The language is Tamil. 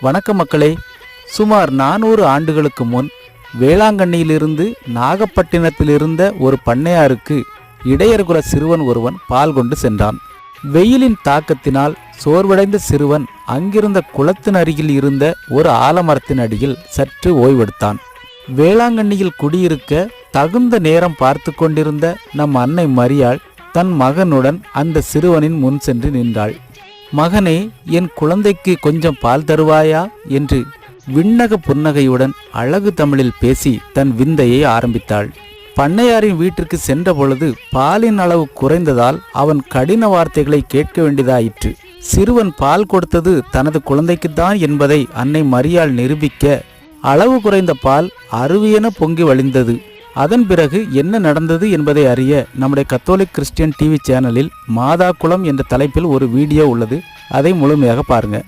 வணக்கம் மக்களே. சுமார் நானூறு ஆண்டுகளுக்கு முன் வேளாங்கண்ணியிலிருந்து நாகப்பட்டினத்தில் இருந்த ஒரு பண்ணையாருக்கு இடையர்குல சிறுவன் ஒருவன் பால் கொண்டு சென்றான். வெயிலின் தாக்கத்தினால் சோர்வடைந்த சிறுவன் அங்கிருந்த குளத்தின் அருகில் இருந்த ஒரு ஆலமரத்தின் அடியில் சற்று ஓய்வெடுத்தான். வேளாங்கண்ணியில் குடியிருக்க தகுந்த நேரம் பார்த்து கொண்டிருந்த நம் அன்னை மரியாள் தன் மகனுடன் அந்த சிறுவனின் முன் சென்று நின்றாள். மகனே என் குழந்தைக்கு கொஞ்சம் பால் தருவாயா? என்று விண்ணக புன்னகையுடன் அழகு தமிழில் பேசி தன் விந்தையை ஆரம்பித்தாள். பண்ணையாரின் வீட்டிற்கு சென்ற பொழுது பாலின் அளவு குறைந்ததால் அவன் கடின வார்த்தைகளை கேட்க வேண்டியதாயிற்று. சிறுவன் பால் கொடுத்தது தனது குழந்தைக்குத்தான் என்பதை அன்னை மரியாள் நிரூபிக்க அளவு குறைந்த பால் அருவியென பொங்கி வழிந்தது. அதன் பிறகு என்ன நடந்தது என்பதை அறிய நம்முடைய கத்தோலிக் கிறிஸ்டியன் டிவி சேனலில் மாதா குளம் என்ற தலைப்பில் ஒரு வீடியோ உள்ளது. அதை முழுமையாக பாருங்கள்